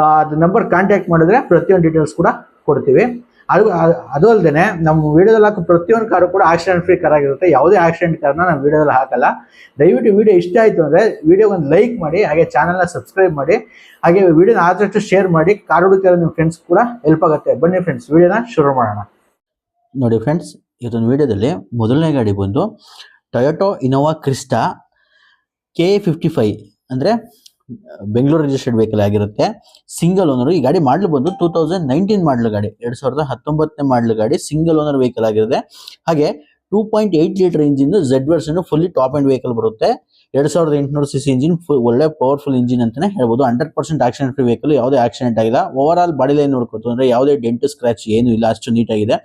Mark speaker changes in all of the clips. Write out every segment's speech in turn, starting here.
Speaker 1: ಅದು number contact ಮಾಡಿದ್ರೆ ಪ್ರತಿಯೊಂದು ಡೀಟೇಲ್ಸ್ ಕೂಡ ಕೊಡ್ತೀವಿ. ಅದು ಅದು- ಅಲ್ಲದೆ ನಮ್ಮ ವಿಡಿಯೋದಲ್ಲಿ ಹಾಕೋ ಪ್ರತಿಯೊಂದು ಕಾರು ಕೂಡ ಆಕ್ಸಿಡೆಂಟ್ ಫ್ರೀ ಕಾರ್ ಆಗಿರುತ್ತೆ. ಯಾವುದೇ ಆಕ್ಸಿಡೆಂಟ್ ಕಾರ್ನ ನಾವು ವಿಡಿಯೋದಲ್ಲಿ ಹಾಕಲ್ಲ. ದಯವಿಟ್ಟು ವಿಡಿಯೋ ಇಷ್ಟ ಆಯಿತು ಅಂದರೆ ವೀಡಿಯೋಗೆ ಒಂದು ಲೈಕ್ ಮಾಡಿ, ಹಾಗೆ ಚಾನಲ್ನ ಸಬ್ಸ್ಕ್ರೈಬ್ ಮಾಡಿ, ಹಾಗೆ ವಿಡಿಯೋನ ಆದಷ್ಟು ಶೇರ್ ಮಾಡಿ ಕಾರ್ ಹುಡುಕಿರೋ ನಿಮ್ಮ ಫ್ರೆಂಡ್ಸ್ ಕೂಡ ಹೆಲ್ಪ್ ಆಗುತ್ತೆ. ಬನ್ನಿ ಫ್ರೆಂಡ್ಸ್ ವಿಡಿಯೋನ ಶುರು ಮಾಡೋಣ.
Speaker 2: ನೋಡಿ ಫ್ರೆಂಡ್ಸ್ ಇದೊಂದು ವಿಡಿಯೋದಲ್ಲಿ ಮೊದಲನೇ ಗಾಡಿ ಬಂದು Toyota Innova Crysta K fifty five ಅಂದರೆ ಬೆಂಗಳೂರು ರಿಜಿಸ್ಟರ್ಡ್ ವೆಹಿಕಲ್ ಆಗಿರುತ್ತೆ. ಸಿಂಗಲ್ ಓನರ್ ಈ ಗಾಡಿ ಮಾಡಲು ಬಂದು ಟೂ ತೌಸಂಡ್ ನೈನ್ಟೀನ್ ಮಾಡಲು ಗಾಡಿ, ಎರಡು ಸಾವಿರದ ಹತ್ತೊಂಬತ್ತನೇ ಮಾಡಲು ಗಾಡಿ ಸಿಂಗಲ್ ಓನರ್ ವೆಹಿಕಲ್ ಆಗಿರುತ್ತೆ. ಹಾಗೆ two point eight litre engine Z version fully top end vehicle ಬರುತ್ತೆ. ಎರಡು ಸಾವಿರದ ಎಂಟುನೂರು ಸಿ ಸಿ ಇಂಜಿನ್ ಒಳ್ಳೆ ಪವರ್ಫುಲ್ ಇಂಜಿನ್ ಅಂತಾನೆ ಹೇಳ್ಬೋದು. Hundred percent accident free vehicle ಯಾವುದೇ ಆಕ್ಸಿಡೆಂಟ್ ಆಗಿಲ್ಲ. ಓವರ್ ಆಲ್ ಬಾಡಿ ಲೈನ್ ನೋಡ್ಕೋತು ಅಂದ್ರೆ ಯಾವುದೇ ಡೆಂಟ್ ಸ್ಕ್ರಾಚ್ ಏನು ಇಲ್ಲ, ಅಷ್ಟು ನೀಟಾಗಿದೆ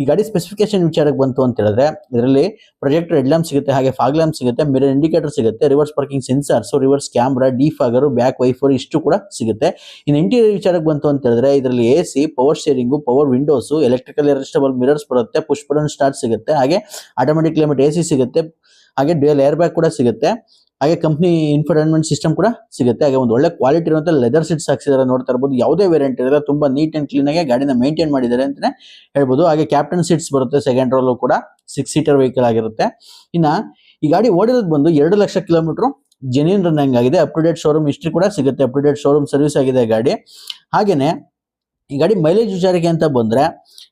Speaker 2: ಈ ಗಾಡಿ ಸ್ಪೆಸಿಫಿಕೇಶನ್ ವಿಚಾರಕ್ಕೆ ಬಂತು ಅಂತ ಹೇಳಿದ್ರೆ, ಇದರಲ್ಲಿ ಪ್ರೊಜೆಕ್ಟರ್ ಹೆಡ್ ಲ್ಯಾಂಪ್ ಸಿಗುತ್ತೆ, ಹಾಗೆ ಫಾಗ್ ಲ್ಯಾಂಪ್ ಸಿಗುತ್ತೆ ಮಿರರ್ ಇಂಡಿಕೇಟರ್ ಸಿಗುತ್ತೆ reverse parking sensors reverse camera defogger back wiper ಇಷ್ಟು ಕೂಡ ಸಿಗುತ್ತೆ. ಇನ್ನು ಇಂಟೀರಿಯರ್ ವಿಚಾರಕ್ಕೆ ಬಂತು ಅಂತ ಹೇಳಿದ್ರೆ, ಇದರಲ್ಲಿ A C power steering power windows electrical adjustable mirrors ಬರುತ್ತೆ ಪುಷ್ ಬಟನ್ ಸ್ಟಾರ್ಟ್ ಸಿಗುತ್ತೆ, ಹಾಗೆ ಆಟೋಮೆಟಿಕ್ ಕ್ಲೈಮೇಟ್ ಎ ಸಿ ಸಿಗುತ್ತೆ, ಹಾಗೆ ಡ್ಯೂಯಲ್ ಏರ್ ಬ್ಯಾಗ್ ಕೂಡ ಸಿಗುತ್ತೆ. ಹಾಗೆ ಕಂಪ್ನಿ ಇನ್ಫರ್ಟೈನ್ಮೆಂಟ್ ಸಿಸ್ಟಮ್ ಕೂಡ ಸಿಗುತ್ತೆ. ಹಾಗೆ ಒಂದು ಒಳ್ಳೆ ಕ್ವಾಲಿಟಿ ಇರುವಂತ ಲೆದರ್ ಸೀಟ್ಸ್ ಹಾಕ್ಸಿದ್ದಾರೆ ನೋಡ್ತಾ ಇರ್ಬೋದು. ಯಾವುದೇ ವೇರಿಯಂಟ್ ಇದ್ರೆ ತುಂಬಾ ನೀಟ್ ಕ್ಲೀನ್ ಆಗಿ ಗಾಡಿನ ಮೇಂಟೈನ್ ಮಾಡಿದ್ದಾರೆ ಅಂತಾನೆ ಹೇಳ್ಬೋದು. ಹಾಗೆ ಕ್ಯಾಪ್ಟನ್ ಸೀಟ್ಸ್ ಬರುತ್ತೆ ಸೆಕೆಂಡ್ ರೋಲು ಕೂಡ. ಸಿಕ್ಸ್ ಸೀಟರ್ ವೆಹಿಕಲ್ ಆಗಿರುತ್ತೆ. ಇನ್ನ ಈ ಗಾಡಿ ಓಡಿರೋದು ಬಂದು ಎರಡು ಲಕ್ಷ ಕಿಲೋಮೀಟರ್ ಜೆನ್ಯೂನ್ ರನ್ ಆಗಿದೆ. Up to date showroom history ಕೂಡ ಸಿಗುತ್ತೆ. Up to date showroom service ಆಗಿದೆ ಗಾಡಿ. ಹಾಗೇನೆ ಈ ಗಾಡಿ ಮೈಲೇಜ್ ವಿಚಾರಕ್ಕೆ ಅಂತ ಬಂದರೆ,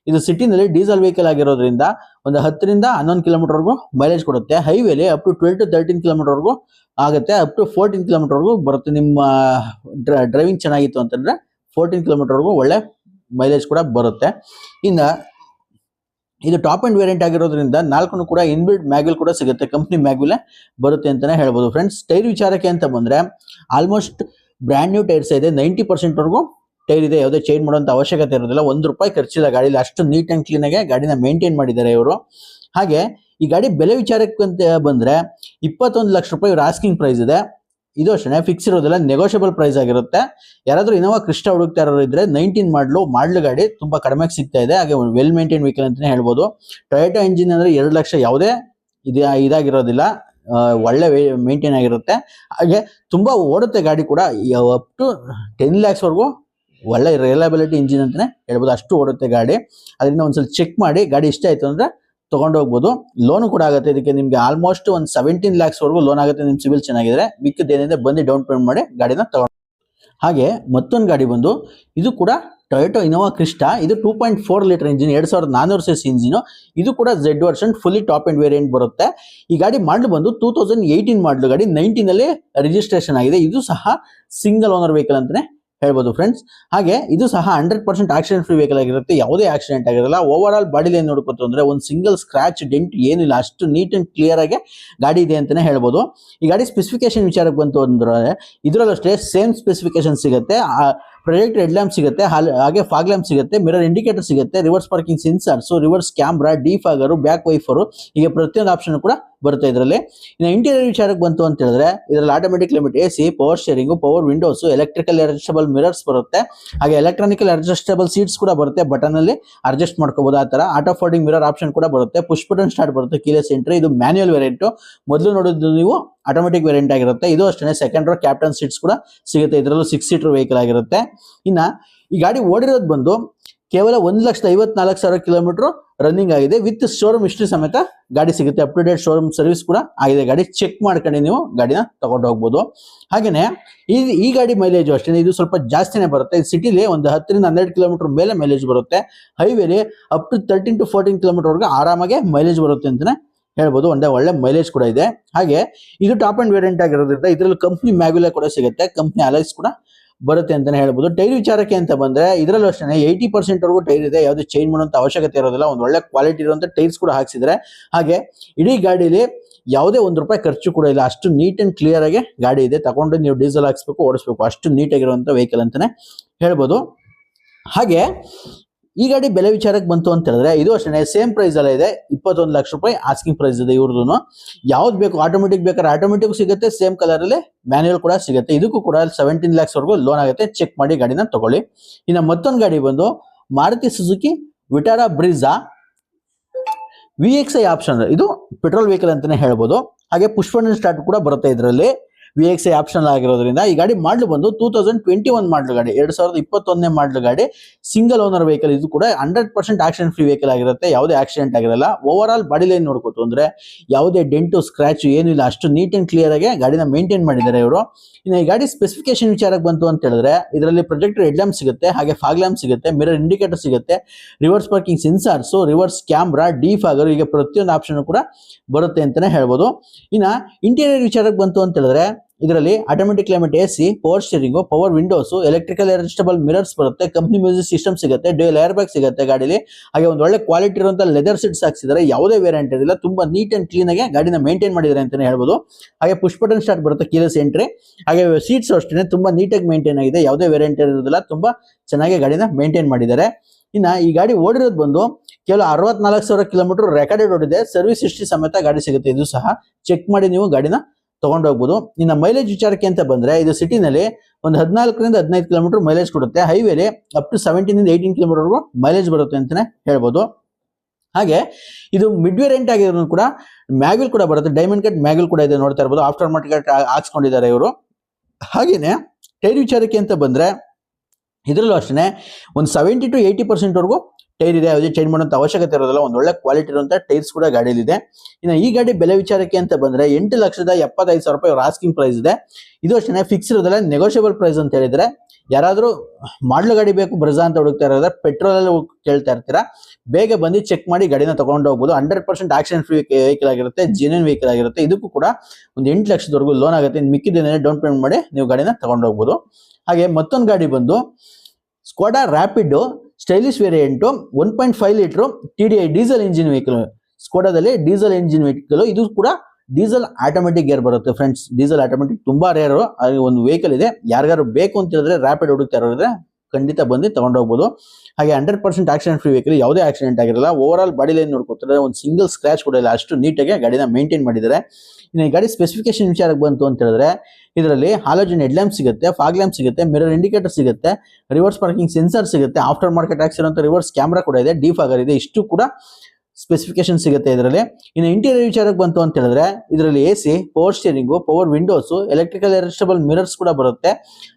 Speaker 2: ಇದು ಸಿಟಿನಲ್ಲಿ ಡೀಸೆಲ್ ವೆಹಿಕಲ್ ಆಗಿರೋದ್ರಿಂದ ಒಂದು ಹತ್ತರಿಂದ ಹನ್ನೊಂದು ಕಿಲೋಮೀಟರ್ವರೆಗೂ ಮೈಲೇಜ್ ಕೊಡುತ್ತೆ. ಹೈವೇಲಿ up to twelve to thirteen ಕಿಲೋಮೀಟರ್ವರೆಗೂ ಆಗುತ್ತೆ. ಅಪ್ ಟು ಫೋರ್ಟೀನ್ ಕಿಲೋಮೀಟರ್ವರೆಗೂ ಬರುತ್ತೆ. ನಿಮ್ಮ ಡ್ರೈವಿಂಗ್ ಚೆನ್ನಾಗಿತ್ತು ಅಂತಂದರೆ ಫೋರ್ಟೀನ್ ಕಿಲೋಮೀಟರ್ವರೆಗೂ ಒಳ್ಳೆ ಮೈಲೇಜ್ ಕೂಡ ಬರುತ್ತೆ. ಇನ್ನು, ಇದು ಟಾಪ್ ಆ್ಯಂಡ್ ವೇರಿಯಂಟ್ ಆಗಿರೋದ್ರಿಂದ ನಾಲ್ಕು ಕೂಡ ಇನ್ಬಿಲ್ಡ್ ಮ್ಯಾಗ್ವಿಲ್ ಕೂಡ ಸಿಗುತ್ತೆ. ಕಂಪ್ನಿ ಮ್ಯಾಗ್ವಿಲೇ ಬರುತ್ತೆ ಅಂತಲೇ ಹೇಳ್ಬೋದು. ಫ್ರೆಂಡ್ಸ್ ಟೈರ್ ವಿಚಾರಕ್ಕೆ ಅಂತ ಬಂದರೆ ಆಲ್ಮೋಸ್ಟ್ ಬ್ರ್ಯಾಂಡ್ ನ್ಯೂ ಟೈರ್ಸ್ ಇದೆ. ನೈಂಟಿ ಪರ್ಸೆಂಟ್ವರೆಗೂ ಟೈರ್ ಇದೆ ಯಾವುದೇ ಚೇಂಜ್ ಮಾಡುವಂಥ ಅವಶ್ಯಕತೆ ಇರೋದಿಲ್ಲ ಒಂದು ರೂಪಾಯಿ ಖರ್ಚಿಲ್ಲ ಗಾಡಿಲಿ ಅಷ್ಟು ನೀಟ್ ಆ್ಯಂಡ್ ಕ್ಲೀನಾಗೆ ಗಾಡಿನ ಮೇಂಟೈನ್ ಮಾಡಿದ್ದಾರೆ ಇವರು. ಹಾಗೆ ಈ ಗಾಡಿ ಬೆಲೆ ವಿಚಾರಕ್ಕೆ ಬಂದರೆ ಇಪ್ಪತ್ತೊಂದು ಲಕ್ಷ ರೂಪಾಯಿ ಇವ್ರ ಆಸ್ಕಿಂಗ್ ಪ್ರೈಸ್ ಇದೆ. ಇದು ಅಷ್ಟೇ ಫಿಕ್ಸ್ ಇರೋದಿಲ್ಲ ನೆಗೋಷಿಯಬಲ್ ಪ್ರೈಸ್ ಆಗಿರುತ್ತೆ. ಯಾರಾದರೂ ಇನೋವಾ ಕೃಷ್ಣ ಹುಡುಕ್ತಾ ಇರೋರು ಇದ್ರೆ ನೈನ್ಟೀನ್ ಮಾಡಲು, ಮಾಡ್ಲು ಗಾಡಿ ತುಂಬ ಕಡಿಮೆಗೆ ಸಿಗ್ತಾ ಇದೆ. ಹಾಗೆ ವೆಲ್ ಮೇಂಟೈನ್ ವೆಹಿಕಲ್ ಅಂತಲೇ ಹೇಳ್ಬೋದು. ಟೊಯೋಟಾ ಇಂಜಿನ್ ಅಂದರೆ ಎರಡು ಲಕ್ಷ ಯಾವುದೇ ಇದು, ಇದಾಗಿರೋದಿಲ್ಲ. ಒಳ್ಳೆ ಮೇಂಟೈನ್ ಆಗಿರುತ್ತೆ. ಹಾಗೆ ತುಂಬ ಓಡುತ್ತೆ ಗಾಡಿ ಕೂಡ. ಅಪ್ ಟು ಟೆನ್ ಲ್ಯಾಕ್ಸ್ ವರೆಗೂ ಒಳ್ಳೆ ರಿಲಯಬಿಲಿಟಿ ಇಂಜಿನ್ ಅಂತಲೇ ಹೇಳ್ಬೋದು. ಅಷ್ಟು ಓಡುತ್ತೆ ಗಾಡಿ. ಅದರಿಂದ ಒಂದ್ಸಲ ಚೆಕ್ ಮಾಡಿ, ಗಾಡಿ ಇಷ್ಟ ಆಯಿತು ಅಂದರೆ ತಗೊಂಡು ಹೋಗ್ಬೋದು. ಲೋನ್ ಕೂಡ ಆಗುತ್ತೆ. ಇದಕ್ಕೆ ನಿಮಗೆ ಆಲ್ಮೋಸ್ಟ್ ಒಂದು ಸೆವೆಂಟೀನ್ ಲ್ಯಾಕ್ಸ್ವರೆಗೂ ಲೋನ್ ಆಗುತ್ತೆ ನಿಮ್ಮ ಸಿವಿಲ್ ಚೆನ್ನಾಗಿದ್ರೆ. ಮಿಕ್ಕದೇನಿದೆ ಬಂದು ಡೌನ್ ಪೇಮೆಂಟ್ ಮಾಡಿ ಗಾಡಿನ ತಗೊಂಡು ಹಾಗೆ ಮತ್ತೊಂದು ಗಾಡಿ ಬಂದು, ಇದು ಕೂಡ ಟೊಯೋಟೋ ಇನೋವಾ ಕ್ರಿಸ್ಟಾ ಇದು two point four litre engine ಎರಡು ಸಾವಿರದ ನಾನ್ನೂರು ಸಿ ಇಂಜಿನ್ ಇದು ಕೂಡ Z version fully top end variant ಬರುತ್ತೆ. ಈ ಗಾಡಿ ಮಾಡಲು ಬಂದು ಟೂ ತೌಸಂಡ್ ಏಯ್ಟೀನ್ ಮಾಡಲು ಗಾಡಿ. ನೈನ್ಟೀನ್ ಅಲ್ಲಿ ರಿಜಿಸ್ಟ್ರೇಷನ್ ಆಗಿದೆ. ಇದು ಸಹ ಸಿಂಗಲ್ ಓನರ್ ವೆಹಿಕಲ್ ಅಂತಾನೆ ಹೇಳ್ಬೋದು ಫ್ರೆಂಡ್ಸ್ ಹಾಗೆ ಇದು ಸಹ hundred percent accident free vehicle ಆಗಿರುತ್ತೆ. ಯಾವುದೇ ಆಕ್ಸಿಡೆಂಟ್ ಆಗಿರಲ್ಲ. ಓವರ್ ಆಲ್ ಬಾಡಿ ಲೈನ್ ನೋಡ್ಕೊತು ಅಂದರೆ ಒಂದು ಸಿಂಗಲ್ ಸ್ಕ್ರಾಚ್ ಡೆಂಟ್ ಏನಿಲ್ಲ. ಅಷ್ಟು ನೀಟ್ ಆ್ಯಂಡ್ ಕ್ಲಿಯರ್ ಆಗಿ ಗಾಡಿ ಇದೆ ಅಂತಾನೆ ಹೇಳ್ಬೋದು. ಈ ಗಾಡಿ ಸ್ಪೆಸಿಫಿಕೇಶನ್ ವಿಚಾರಕ್ಕೆ ಬಂತು ಅಂದ್ರೆ ಇದರಲ್ಲಷ್ಟೇ ಸೇಮ್ ಸ್ಪೆಸಿಫಿಕೇಶನ್ ಸಿಗುತ್ತೆ. ಪ್ರೊಜೆಕ್ಟ್ ಹೆಡ್ ಲ್ಯಾಂಪ್ ಸಿಗುತ್ತೆ ಹಾಗೆ ಫಾಗ್ ಲ್ಯಾಂಪ್ ಸಿಗುತ್ತೆ ಮಿರರ್ ಇಂಡಿಕೇಟರ್ ಸಿಗುತ್ತೆ reverse parking sensors reverse camera defogger back wiper ಹೀಗೆ ಪ್ರತಿಯೊಂದು ಆಪ್ಷನ್ ಕೂಡ ಬರುತ್ತೆ ಇದರಲ್ಲಿ. ಇನ್ನು ಇಂಟೀರಿಯರ್ ವಿಚಾರಕ್ಕೆ ಬಂತು ಅಂತ ಹೇಳಿದ್ರೆ, ಇದರಲ್ಲಿ automatic limit A C power steering power windows electrical adjustable mirrors ಬರುತ್ತೆ. ಹಾಗೆ ಎಲೆಕ್ಟ್ರಾನಿಕಲ್ ಅಡ್ಜಸ್ಟಬಲ್ ಸೀಟ್ಸ್ ಕೂಡ ಬರುತ್ತೆ ಬಟನ್ ಅಲ್ಲಿ ಅಡ್ಜಸ್ಟ್ ಮಾಡ್ಕೋಬಹುದು ಆ ತರ ಆಟೋ ಫೋಲ್ಡಿಂಗ್ ಮಿರರ್ ಆಪ್ಷನ್ ಕೂಡ ಬರುತ್ತೆ. ಪುಷ್ಪಟನ್ ಸ್ಟಾರ್ಟ್ ಬರುತ್ತೆ ಕೀಲೆಸ್ ಎಂಟ್ರಿ ಇದು ಮ್ಯಾನ್ಯಲ್ ವೇರಿಯಂಟ್ ಮೊದಲು ನೋಡೋದು ನೀವು ಆಟೋಮೆಟಿಕ್ ವೇರಿಯಂಟ್ ಆಗಿರುತ್ತೆ. ಇದು ಅಷ್ಟೇ ಸೆಕೆಂಡ್ ರೋ ಕ್ಯಾಪ್ಟನ್ ಸೀಟ್ಸ್ ಕೂಡ ಸಿಗುತ್ತೆ. ಇದರಲ್ಲೂ ಸಿಕ್ಸ್ ಸೀಟರ್ ವೆಹಿಕಲ್ ಆಗಿರುತ್ತೆ. ಇನ್ನ ಈ ಗಾಡಿ ಓಡಿರೋದು ಬಂದು ಕೇವಲ ಒಂದು ಲಕ್ಷದ ಐವತ್ನಾಲ್ಕು ಸಾವಿರ ಕಿಲೋಮೀಟರ್ ರನ್ನಿಂಗ್ ಆಗಿದೆ. ವಿತ್ ಶೋರೂಮ್ ಹಿಸ್ಟ್ರಿ ಸಮೇತ ಗಾಡಿ ಸಿಗುತ್ತೆ. Up to date showroom service ಕೂಡ ಆಗಿದೆ. ಗಾಡಿ ಚೆಕ್ ಮಾಡ್ಕೊಂಡು ನೀವು ಗಾಡಿನ ತಗೊಂಡು ಹೋಗ್ಬೋದು. ಹಾಗೆಯೇ ಈ ಈ ಗಾಡಿ ಮೈಲೇಜ್ ಅಷ್ಟೇ ಇದು ಸ್ವಲ್ಪ ಜಾಸ್ತಿನೇ ಬರುತ್ತೆ. ಸಿಟಿಲಿ ಒಂದು ಹತ್ತರಿಂದ ಹನ್ನೆರಡು ಕಿಲೋಮೀಟರ್ ಮೇಲೆ ಮೈಲೇಜ್ ಬರುತ್ತೆ. ಹೈವೇಲಿ up to thirteen to fourteen kilometre ವರೆಗೆ ಆರಾಮಾಗಿ ಮೈಲೇಜ್ ಬರುತ್ತೆ ಅಂತಾನೆ ಹೇಳ್ಬೋದು, ಒಂದೇ ಒಳ್ಳೆ ಮೈಲೇಜ್ ಕೂಡ ಇದೆ. ಹಾಗೆ, ಇದು ಟಾಪ್ ಅಂಡ್ ವೇರಿಯಂಟ್ ಆಗಿರೋದ್ರಿಂದ ಇದರಲ್ಲಿ ಕಂಪ್ನಿ ಮ್ಯಾಗ್ಯುಲಾ ಕೂಡ ಸಿಗುತ್ತೆ. ಕಂಪ್ನಿ ಅಲೈಸ್ ಕೂಡ ಬರುತ್ತೆ ಅಂತಾನೆ ಹೇಳ್ಬೋದು. ಟೈರ್ ವಿಚಾರಕ್ಕೆ ಅಂತ ಬಂದರೆ, ಇದರಲ್ಲೂ ಅಷ್ಟೇ ಏಯ್ಟಿ ಪರ್ಸೆಂಟ್ ವರೆಗೂ ಟೈರ್ ಇದೆ. ಯಾವುದೇ ಚೇಂಜ್ ಮಾಡುವಂಥ ಅವಶ್ಯಕತೆ ಇರೋದಿಲ್ಲ. ಒಂದು ಒಳ್ಳೆ ಕ್ವಾಲಿಟಿ ಇರುವಂಥ ಟೈರ್ಸ್ ಕೂಡ ಹಾಕ್ಸಿದ್ರೆ. ಹಾಗೆ, ಇಡೀ ಗಾಡಿಯಲ್ಲಿ ಯಾವುದೇ ಒಂದು ರೂಪಾಯಿ ಖರ್ಚು ಕೂಡ ಇಲ್ಲ. ಅಷ್ಟು ನೀಟ್ ಆ್ಯಂಡ್ ಕ್ಲಿಯರ್ ಆಗಿ ಗಾಡಿ ಇದೆ. ತಗೊಂಡು ನೀವು ಡೀಸೆಲ್ ಹಾಕ್ಸ್ಬೇಕು, ಓಡಿಸ್ಬೇಕು. ಅಷ್ಟು ನೀಟಾಗಿರುವಂಥ ವೆಹಿಕಲ್ ಅಂತಲೇ ಹೇಳ್ಬೋದು. ಹಾಗೆ ಈ ಗಾಡಿ ಬೆಲೆ ವಿಚಾರಕ್ಕೆ ಬಂತು ಅಂತ ಹೇಳಿದ್ರೆ ಇದು ಅಷ್ಟೇ ಸೇಮ್ ಪ್ರೈಸ್ ಅಲ್ಲ ಇದೆ, ಇಪ್ಪತ್ತೊಂದು ಲಕ್ಷ ರೂಪಾಯಿ ಆಸ್ಕಿಂಗ್ ಪ್ರೈಸ್ ಇದೆ ಇವ್ರದ್ದು ಯಾವ್ದು ಬೇಕು ಆಟೋಮೆಟಿಕ್ ಬೇಕಾದ್ರೆ ಆಟೋಮೆಟಿಕ್ ಸಿಗುತ್ತೆ ಸೇಮ್ ಕಲರ್ ಅಲ್ಲಿ ಮ್ಯಾನ್ಯಲ್ ಕೂಡ ಸಿಗುತ್ತೆ. ಇದಕ್ಕೂ ಕೂಡ ಸೆವೆಂಟೀನ್ ಲ್ಯಾಕ್ಸ್ ವರೆಗೂ ಲೋನ್ ಆಗುತ್ತೆ. ಚೆಕ್ ಮಾಡಿ ಗಾಡಿನ ತಗೊಳ್ಳಿ. ಇನ್ನು ಮತ್ತೊಂದು ಗಾಡಿ ಬಂದು Maruti Suzuki Vitara Brezza V X I option ಇದು ಪೆಟ್ರೋಲ್ ವೆಹಿಕಲ್ ಅಂತಾನೆ ಹೇಳ್ಬೋದು. ಹಾಗೆ ಪುಷ್ಪಣ್ಣ ಸ್ಟಾರ್ಟ್ ಕೂಡ ಬರುತ್ತೆ ಇದರಲ್ಲಿ. ವಿ ಎಕ್ಸ್ ಐ ಆಪ್ಷನ್ ಆಗಿರೋದ್ರಿಂದ ಈ ಗಾಡಿ ಮಾಡಲು ಬಂದು ಟೂ ತೌಸಂಡ್ ಟ್ವೆಂಟಿ ಒನ್ ಮಾಡಲು ಗಾಡಿ, ಎರಡು ಸಾವಿರದ ಇಪ್ಪತ್ತೊಂದನೇ ಮಾಡಲ್ ಗಾಡಿ ಸಿಂಗಲ್ ಓನರ್ ವೆಹಿಕಲ್ ಇದು ಕೂಡ hundred percent accident free vehicle ಆಗಿರುತ್ತೆ, ಯಾವುದೇ ಆಕ್ಸಿಡೆಂಟ್ ಆಗಿರಲ್ಲ. ಓವರ್ ಆಲ್ ಬಾಡಿ ಲೈನ್ ನೋಡ್ಕೋತು ಅಂದ್ರೆ ಯಾವುದೇ ಡೆಂಟು ಸ್ಕ್ರಾಚ್ ಏನಿಲ್ಲ ಅಷ್ಟು ನೀಟ್ ಆ್ಯಂಡ್ ಕ್ಲಿಯರ್ ಆಗಿ ಗಾಡಿನ ಮೇಂಟೈನ್ ಮಾಡಿದ್ದಾರೆ ಇವರು. ಇನ್ನು ಈ ಗಾಡಿ ಸ್ಪೆಸಿಫಿಕೇಶನ್ ವಿಚಾರಕ್ಕೆ ಬಂತು ಅಂತ ಹೇಳಿದ್ರೆ ಇದರಲ್ಲಿ ಪ್ರೊಜೆಕ್ಟರ್ ಹೆಡ್ ಲ್ಯಾಂಪ್ ಸಿಗುತ್ತೆ, ಹಾಗೆ ಫಾಗ್ ಲ್ಯಾಂಪ್ ಸಿಗುತ್ತೆ ಮಿರರ್ ಇಂಡಿಕೇಟರ್ ಸಿಗುತ್ತೆ reverse parking sensors reverse camera defogger ಈಗ ಪ್ರತಿಯೊಂದು ಆಪ್ಷನ್ ಕೂಡ ಬರುತ್ತೆ ಅಂತಾನೆ ಹೇಳ್ಬೋದು. ಇನ್ನ ಇಂಟೀರಿಯರ್ ವಿಚಾರಕ್ಕೆ ಬಂತು ಅಂತ ಹೇಳಿದ್ರೆ ಇದರಲ್ಲಿ automatic climate A C power steering power windows electrical adjustable mirrors ಬರುತ್ತೆ ಕಂಪ್ನಿ ಮ್ಯೂಸಿಕ್ ಸಿಸ್ಟಮ್ ಸಿಗುತ್ತೆ ಡ್ಯೂಯಲ್ ಏರ್ ಬ್ಯಾಗ್ ಸಿಗುತ್ತೆ ಗಾಡಿಲಿ. ಹಾಗೆ ಒಂದು ಒಳ್ಳೆ ಕ್ವಾಲಿಟಿ ಇರುವಂತಹ ಲೆದರ್ ಸೀಟ್ಸ್ ಹಾಕ್ಸಿದ್ದಾರೆ ಯಾವುದೇ ವೇರಿಯಂಟ್ ಇರಲಿಲ್ಲ ತುಂಬಾ ನೀಟ್ ಅಂಡ್ ಕ್ಲೀನ್ ಆಗಿ ಗಾಡಿನ ಮೇಂಟೈನ್ ಮಾಡಿದ್ದಾರೆ ಅಂತಾನೆ ಹೇಳ್ಬೋದು. ಹಾಗೆ ಪುಷ್ ಬಟನ್ ಸ್ಟಾರ್ಟ್ ಬರುತ್ತೆ ಕೀಲಸ್ ಎಂಟ್ರಿ ಹಾಗೆ ಸೀಟ್ಸ್ ಅಷ್ಟೇ ತುಂಬಾ ನೀಟಾಗಿ ಮೇಂಟೈನ್ ಆಗಿದೆ, ಯಾವುದೇ ವೇರಿಯಂಟ್ ಇರೋದಿಲ್ಲ ತುಂಬಾ ಚೆನ್ನಾಗಿ ಗಾಡಿನ ಮೇಂಟೈನ್ ಮಾಡಿದ್ದಾರೆ ಇನ್ನ ಈ ಗಾಡಿ ಓಡಿರೋದು ಬಂದು ಕೇವಲ ಅರವತ್ನಾಲ್ಕು ಸಾವಿರ ಕಿಲೋಮೀಟರ್ ರೆಕಾರ್ಡೆಡ್ ಓಡಿದೆ ಸರ್ವಿಸ್ ಹಿಸ್ಟ್ರಿ ಸಮೇತ ಗಾಡಿ ಸಿಗುತ್ತೆ, ಇದು ಸಹ ಚೆಕ್ ಮಾಡಿ ನೀವು ಗಾಡಿನ ತಗೊಂಡು ಹೋಗ್ಬೋದು ಇನ್ನು ಮೈಲೇಜ್ ವಿಚಾರಕ್ಕೆ ಅಂತ ಬಂದರೆ, ಇದು ಸಿಟಿನಲ್ಲಿ ಒಂದು ಹದಿನಾಲ್ಕರಿಂದ ಹದಿನೈದು ಕಿಲೋಮೀಟರ್ ಮೈಲೇಜ್ ಕೊಡುತ್ತೆ. ಹೈವೇಲಿ ಅಪ್ ಟು ಸೆವೆಂಟೀನಿಂದ ಏಯ್ಟೀನ್ ಕಿಲೋಮೀಟರ್ವರೆಗೂ ಮೈಲೇಜ್ ಬರುತ್ತೆ ಅಂತಲೇ ಹೇಳ್ಬೋದು. ಹಾಗೆ, ಇದು ಮಿಡ್ ವೇರಿಯಂಟ್ ಆಗಿರೋದು ಕೂಡ ಮ್ಯಾಗ್ವಿಲ್ ಕೂಡ ಬರುತ್ತೆ. ಡೈಮಂಡ್ ಕಟ್ ಮ್ಯಾಗ್ವಿಲ್ ಕೂಡ ಇದೆ ನೋಡ್ತಾ ಇರ್ಬೋದು. ಆಫ್ಟರ್ ಮಾರ್ಕೆಟ್ ಹಾಕ್ಸ್ಕೊಂಡಿದ್ದಾರೆ ಇವರು. ಹಾಗೆಯೇ ಟೈರ್ ವಿಚಾರಕ್ಕೆ ಅಂತ ಬಂದರೆ, ಇದರಲ್ಲೂ ಅಷ್ಟೇ ಒಂದು ಸೆವೆಂಟಿ ಟು ಏಯ್ಟಿ ಪರ್ಸೆಂಟ್ ವರೆಗೂ ಟೈರ್ ಇದೆ, ಯಾವುದೇ ಚೇಂಜ್ ಮಾಡುವಂತ ಅವಶ್ಯಕತೆ ಇರೋದಿಲ್ಲ, ಒಂದು ಒಳ್ಳೆ ಕ್ವಾಲಿಟಿ ಇರುವಂತ ಟೈರ್ಸ್ ಕೂಡ ಗಾಡಿಯಲ್ಲಿದೆ ಇನ್ನು ಈ ಗಾಡಿ ಬೆಲೆ ವಿಚಾರಕ್ಕೆ ಅಂತ ಬಂದ್ರೆ ಎಂಟು ಲಕ್ಷದ ಎಪ್ಪತ್ತೈದು ಸಾವಿರ ರೂಪಾಯಿ ಆಸ್ಕಿಂಗ್ ಪ್ರೈಸ್ ಇದೆ. ಇದು ಅಷ್ಟೇ ಫಿಕ್ಸ್ ಇರೋದಿಲ್ಲ ನೆಗೋಷಿಯಬಲ್ ಪ್ರೈಸ್ ಅಂತ ಹೇಳಿದ್ರೆ, ಯಾರಾದರೂ ಮಾಡ್ಲು ಗಾಡಿ ಬೇಕು ಬ್ರಜಾ ಅಂತ ಹುಡುಕ್ತಾ ಇರೋದ್ರೆ ಪೆಟ್ರೋಲ್ ಅಲ್ಲಿ ಹೋಗ್ ಕೇಳ್ತಾ ಇರ್ತೀರಾ. ಬೇಗ ಬಂದು ಚೆಕ್ ಮಾಡಿ ಗಾಡಿನ ತಗೊಂಡು ಹೋಗ್ಬೋದು. Hundred percent accident free vehicle ಆಗಿರುತ್ತೆ ಜೆನ್ಯೂನ್ ವೆಹಿಕಲ್ ಆಗಿರುತ್ತೆ. ಇದಕ್ಕೂ ಕೂಡ ಒಂದು ಎಂಟು ಲಕ್ಷದವರೆಗೂ ಲೋನ್ ಆಗುತ್ತೆ. ಮಿಕ್ಕಿದ್ದೇನೆ ಡೌನ್ ಪೇಮೆಂಟ್ ಮಾಡಿ ನೀವು ಗಾಡಿನ ತಗೊಂಡು ಹೋಗ್ಬೋದು. ಹಾಗೆ ಮತ್ತೊಂದು ಗಾಡಿ ಬಂದು Skoda Rapid stylish variant one point five litre T D I diesel engine vehicle. ಸ್ಕೋಡಾದಲ್ಲಿ diesel engine vehicle, ಇದು ಕೂಡ ಡೀಸೆಲ್ ಆಟೋಮೆಟಿಕ್ ಗೇರ್ ಬರುತ್ತೆ ಫ್ರೆಂಡ್ಸ್. ಡೀಸೆಲ್ ಆಟೋಮೆಟಿಕ್ ತುಂಬಾ ರೇರು ಒಂದು ವೆಹಿಕಲ್ ಇದೆ. ಯಾರಿಗಾರು ಬೇಕು ಅಂತ ಹೇಳಿದ್ರೆ ರ್ಯಾಪಿಡ್ ಹುಡುಕ್ತಾ ಇರೋದ್ರೆ ಖಂಡಿತ ಬಂದು ತೊಗೊಂಡೋಗ್ಬೋದು ಹಾಗೆ hundred percent accident free vehicle ಯಾವುದೇ ಆಕ್ಸಿಡೆಂಟ್ ಆಗಿರಲ್ಲ ಓವರ್ ಆಲ್ ಬಾಡಿ ಲೈನ್ ನೋಡ್ಕೊತಾರೆ ಒಂದು ಸಿಂಗಲ್ ಸ್ಕ್ರಾಚ್ ಕೂಡ ಇಲ್ಲ, ಅಷ್ಟು ನೀಟಾಗಿ ಗಾಡಿನ ಮೇಂಟೈನ್ ಮಾಡಿದ್ದಾರೆ. ಇನ್ನು ಗಾಡಿ ಸ್ಪೆಸಿಫಿಕೇಶನ್ ವಿಚಾರಕ್ಕೆ ಬಂತು ಅಂತ ಹೇಳಿದ್ರೆ, ಇದರಲ್ಲಿ ಹಾಲೋಜನ್ ಹೆಡ್ ಲ್ಯಾಂಪ್ ಸಿಗುತ್ತೆ ಫಾಗ್ ಲ್ಯಾಂಪ್ ಸಿಗುತ್ತೆ ಮಿರರ್ ಇಂಡಿಕೇಟರ್ ಸಿಗುತ್ತೆ ರಿವರ್ಸ್ ಪಾರ್ಕಿಂಗ್ ಸೆನ್ಸರ್ ಸಿಗುತ್ತೆ ಆಫ್ಟರ್ ಮಾರ್ಕೆಟ್ ಹಾಕ್ಸಿರೋಂಥ ರಿವರ್ಸ್ ಕ್ಯಾಮ್ರಾ ಕೂಡ ಇದೆ ಡೀಫ್ ಇದೆ, ಇಷ್ಟು ಕೂಡ ಸ್ಪೆಸಿಫಿಕೇಶನ್ ಸಿಗುತ್ತೆ ಇದರಲ್ಲಿ. ಇನ್ನು ಇಂಟೀರಿಯರ್ ವಿಚಾರಕ್ಕೆ ಬಂತು ಅಂತ ಹೇಳಿದ್ರೆ, ಇದರಲ್ಲಿ A C power steering power windows electrical adjustable mirrors ಕೂಡ ಬರುತ್ತೆ.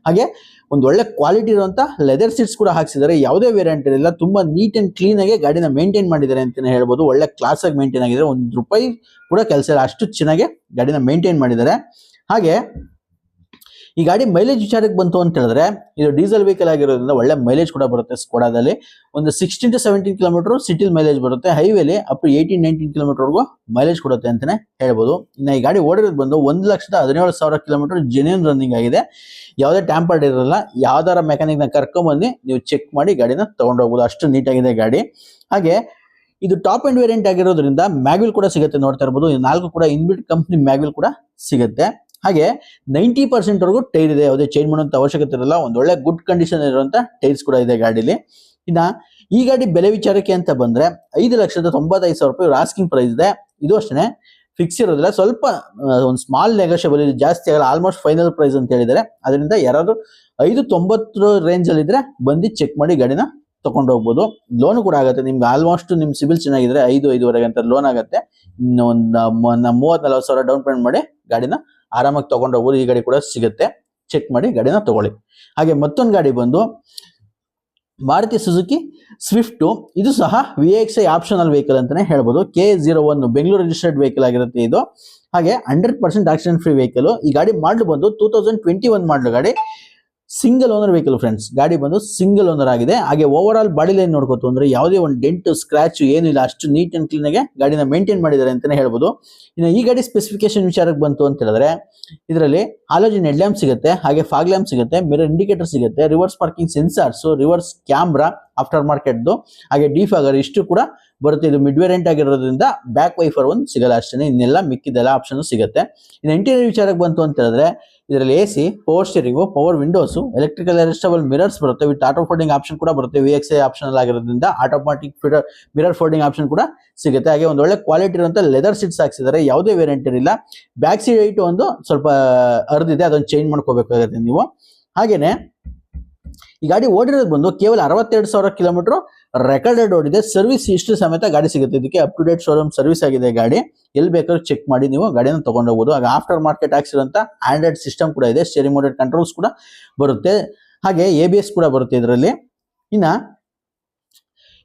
Speaker 2: ಹಾಗೆ ಒಂದು ಒಳ್ಳೆ ಕ್ವಾಲಿಟಿ ಇರುವಂತ ಲೆದರ್ ಸೀಟ್ಸ್ ಕೂಡ ಹಾಕ್ಸಿದ್ದಾರೆ. ಯಾವುದೇ ವೇರಿಯಂಟ್ ಇರಲಿಲ್ಲ. ತುಂಬಾ ನೀಟ್ ಕ್ಲೀನ್ ಆಗಿ ಗಾಡಿನ ಮೇಂಟೈನ್ ಮಾಡಿದ್ದಾರೆ ಅಂತಾನೆ ಹೇಳ್ಬೋದು. ಒಳ್ಳೆ ಕ್ಲಾಸ್ ಆಗಿ ಮೇಂಟೈನ್ ಆಗಿದೆ ಒಂದು ರೂಪಾಯಿ ಕೂಡ ಕೆಲಸ ಇಲ್ಲ. ಅಷ್ಟು ಚೆನ್ನಾಗಿ ಗಾಡಿನ ಮೇಂಟೈನ್ ಮಾಡಿದ್ದಾರೆ. ಹಾಗೆ ಈ ಗಾಡಿ ಮೈಲೇಜ್ ವಿಚಾರಕ್ಕೆ ಬಂತು ಅಂತ ಹೇಳಿದ್ರೆ, ಇದು ಡೀಸೆಲ್ ವೆಹಿಕಲ್ ಆಗಿರೋದ್ರಿಂದ ಒಳ್ಳೆ ಮೈಲೇಜ್ ಕೂಡ ಬರುತ್ತೆ ಸ್ಕೋಡಾದಲ್ಲಿ ಒಂದು sixteen to seventeen kilometer city mileage ಬರುತ್ತೆ. ಹೈವೇಲಿ ಅಪ್ ಟು ಏಯ್ಟೀನ್ ನೈನ್ಟೀನ್ ಕಿಲೋಮೀಟರ್ವರೆಗೂ ಮೈಲೇಜ್ ಕೊಡುತ್ತೆ ಅಂತಾನೆ ಹೇಳ್ಬೋದು. ಇನ್ನು ಈ ಗಾಡಿ ಓಡಿರೋದು ಬಂದು ಒಂದು ಲಕ್ಷದ ಹದಿನೇಳು ಸಾವಿರ ಕಿಲೋಮೀಟರ್ ಜೆನ್ಯೂನ್ ರನ್ನಿಂಗ್ ಆಗಿದೆ. ಯಾವುದೇ ಟ್ಯಾಂಪರ್ಡ್ ಇರಲ್ಲ. ಯಾವ್ದಾರ ಮೆಕ್ಯಾನಿಕ್ನ ಕರ್ಕೊಂಬಂದು ನೀವು ಚೆಕ್ ಮಾಡಿ ಗಾಡಿನ ತೊಗೊಂಡೋಗ್ಬೋದು ಅಷ್ಟು ನೀಟಾಗಿದೆ ಗಾಡಿ. ಹಾಗೆ ಇದು ಟಾಪ್ ಎಂಡ್ ವೇರಿಯಂಟ್ ಆಗಿರೋದ್ರಿಂದ ಮ್ಯಾಗ್ವಿಲ್ ಕೂಡ ಸಿಗುತ್ತೆ ನೋಡ್ತಾ ಇರ್ಬೋದು. ನಾಲ್ಕು ಕೂಡ ಇನ್ಬಿಟ್ ಕಂಪ್ನಿ ಮ್ಯಾಗ್ವಿಲ್ ಕೂಡ ಸಿಗುತ್ತೆ. ಹಾಗೆ ನೈಂಟಿ ಪರ್ಸೆಂಟ್ ವರೆಗೂ ಟೈರ್ ಇದೆ, ಯಾವುದೇ ಚೇಂಜ್ ಮಾಡುವಂತ ಅವಶ್ಯಕತೆ ಇರಲ್ಲ, ಒಂದು ಒಳ್ಳೆ ಗುಡ್ ಕಂಡೀಷನ್ ಇರುವಂತ ಟೈರ್ಸ್ ಕೂಡ ಇದೆ ಗಾಡಿಲಿ. ಇನ್ನ ಈ ಗಾಡಿ ಬೆಲೆ ವಿಚಾರಕ್ಕೆ ಅಂತ ಬಂದ್ರೆ ಐದು ಲಕ್ಷದ ತೊಂಬತ್ತೈದು ಸಾವಿರ ರೂಪಾಯಿ ಆಸ್ಕಿಂಗ್ ಪ್ರೈಸ್ ಇದೆ. ಇದು ಅಷ್ಟೇ ಫಿಕ್ಸ್ ಇರೋದಿಲ್ಲ. ಸ್ವಲ್ಪ ಒಂದು ಸ್ಮಾಲ್ ನೆಗೋಷಿಯಬಲ್ ಇದು ಜಾಸ್ತಿ ಆಗಲ್ಲ ಆಲ್ಮೋಸ್ಟ್ ಫೈನಲ್ ಪ್ರೈಸ್ ಅಂತ ಹೇಳಿದ್ದಾರೆ. ಅದರಿಂದ ಯಾರಾದರೂ ಐದು ತೊಂಬತ್ತು ರೇಂಜ್ ಅಲ್ಲಿ ಇದ್ರೆ ಬಂದು ಚೆಕ್ ಮಾಡಿ ಗಾಡಿನ ತಗೊಂಡು ಹೋಗ್ಬೋದು. ಲೋನ್ ಕೂಡ ಆಗುತ್ತೆ. ನಿಮ್ಗೆ ಆಲ್ಮೋಸ್ಟ್ ನಿಮ್ಮ ಸಿಬಿಲ್ ಚೆನ್ನಾಗಿದ್ರೆ ಐದು ಐದುವರೆಗೆ ಅಂತ ಲೋನ್ ಆಗುತ್ತೆ. ಇನ್ನು ಒಂದು ಮೂವತ್ತ್ ನಲ್ವತ್ತು ಸಾವಿರ ಡೌನ್ ಪೇಮೆಂಟ್ ಮಾಡಿ ಗಾಡಿನ ಆರಾಮಾಗಿ ತಗೊಂಡು ಹೋಗ್ಬೋದು ಈ ಗಾಡಿ ಕೂಡ ಸಿಗುತ್ತೆ. ಚೆಕ್ ಮಾಡಿ ಗಾಡಿನ ತಗೊಳ್ಳಿ. ಹಾಗೆ ಮತ್ತೊಂದು ಗಾಡಿ ಬಂದು ಮಾರುತಿ ಸುಜುಕಿ ಸ್ವಿಫ್ಟ್ ಇದು ಸಹ V X I optional vehicle ಅಂತಾನೆ ಹೇಳ್ಬೋದು. K zero one Bengaluru registered vehicle ಆಗಿರುತ್ತೆ ಇದು. ಹಾಗೆ hundred percent accident free vehicle ಈ ಗಾಡಿ ಮಾಡಲು ಬಂದು ಟೂ ತೌಸಂಡ್ ಟ್ವೆಂಟಿ ಒನ್ ಮಾಡಲು ಗಾಡಿ. ಸಿಂಗಲ್ ಓನರ್ ವೆಹಿಕಲ್ ಫ್ರೆಂಡ್ಸ್ ಗಾಡಿ ಬಂದು ಸಿಂಗಲ್ ಓನರ್ ಆಗಿದೆ. ಹಾಗೆ ಓವರ್ ಆಲ್ ಬಾಡಿ ಲೈನ್ ನೋಡ್ಕೋತು ಅಂದ್ರೆ ಯಾವುದೇ ಒಂದು ಡೆಂಟ್ ಸ್ಕ್ರಾಚ್ ಏನಿಲ್ಲ ಅಷ್ಟು ನೀಟ್ ಅಂಡ್ ಕ್ಲೀನ್ ಆಗಿ ಗಾಡಿನ ಮೇಂಟೈನ್ ಮಾಡಿದ್ದಾರೆ ಅಂತಾನೆ ಹೇಳ್ಬೋದು. ಇನ್ನು ಈ ಗಾಡಿ ಸ್ಪೆಸಿಫಿಕೇಶನ್ ವಿಚಾರಕ್ಕೆ ಬಂತು ಅಂತ ಹೇಳಿದ್ರೆ, ಇದರಲ್ಲಿ ಆಲೋಜಿನ್ ಹೆಡ್ ಲ್ಯಾಂಪ್ ಸಿಗುತ್ತೆ, ಹಾಗೆ ಫಾಗ್ ಲ್ಯಾಂಪ್ ಸಿಗುತ್ತೆ ಮಿರರ್ ಇಂಡಿಕೇಟರ್ ಸಿಗುತ್ತೆ reverse parking sensors reverse camera after ಮಾರ್ಕೆಟ್ದು ಹಾಗೆ ಡಿಫಾಗರ್ ಇಷ್ಟು ಕೂಡ ಬರುತ್ತೆ. ಇದು ಮಿಡ್ ವೇರಿಯಂಟ್ ಆಗಿರೋದ್ರಿಂದ ಬ್ಯಾಕ್ ವೈಫರ್ ಒಂದು ಸಿಗಲ್ಲ ಅಷ್ಟೇ ಇನ್ನೆಲ್ಲ ಮಿಕ್ಕಿದೆಲ್ಲ ಆಪ್ಷನ್ ಸಿಗುತ್ತೆ. ಇನ್ನು ಇಂಟೀರಿಯರ್ ವಿಚಾರಕ್ಕೆ ಬಂತು ಅಂತ ಹೇಳಿದ್ರೆ, ಇದರಲ್ಲಿ A C power steering power windows electrical adjustable mirrors ಬರುತ್ತೆ. ವಿತ್ ಆಟೋ ಫೋಲ್ಡಿಂಗ್ ಆಪ್ಷನ್ ಕೂಡ ಬರುತ್ತೆ. ವಿ ಎಕ್ಸ್ ಐ ಆಪ್ಷನ್ ಆಗಿರೋದ್ರಿಂದ automatic feeder mirror folding option ಕೂಡ ಸಿಗುತ್ತೆ. ಹಾಗೆ ಒಂದು ಒಳ್ಳೆ ಕ್ವಾಲಿಟಿ ಇರುವಂತ ಲೆದರ್ ಸೀಟ್ಸ್ ಹಾಕ್ಸಿದ್ದಾರೆ. ಯಾವುದೇ ವೇರಿಯಂಟ್ ಇರಲಿಲ್ಲ. ಬ್ಯಾಕ್ ಸೀಟ್ ಒಂದು ಸ್ವಲ್ಪ, ಅರ್ದಿದೆ. ಅದೊಂದು ಚೇಂಜ್ ಮಾಡ್ಕೋಬೇಕಾಗುತ್ತೆ ನೀವು. ಹಾಗೇನೆ ಈ ಗಾಡಿ ಓಡಿರೋದು ಬಂದು ಕೇವಲ ಅರವತ್ತೆರಡು ಸಾವಿರ ಕಿಲೋಮೀಟರ್ ರೆಕಾರ್ಡೆಡ್ ಓಡಿದೆ. ಸರ್ವಿಸ್ ಇಷ್ಟು ಸಮೇತ ಗಾಡಿ ಸಿಗುತ್ತೆ. ಇದಕ್ಕೆ up to date showroom service ಆಗಿದೆ ಗಾಡಿ. ಎಲ್ಲಿ ಬೇಕಾದ್ರೂ ಚೆಕ್ ಮಾಡಿ ನೀವು ಗಾಡಿನ ತಗೊಂಡೋಗ್ಬೋದು ಆಗ ಆಫ್ಟರ್ ಮಾರ್ಕೆಟ್ ಹಾಕ್ಸಿರೋಂಥ ಆಂಡ್ರಾಯ್ಡ್ ಸಿಸ್ಟಮ್ ಕೂಡ ಇದೆ. ಸ್ಟೇರಿಂಗ್ ಮೋಡೆಡ್ ಕಂಟ್ರೋಲ್ಸ್ ಕೂಡ ಬರುತ್ತೆ. ಹಾಗೆ ಎ ಕೂಡ ಬರುತ್ತೆ ಇದರಲ್ಲಿ. ಇನ್ನ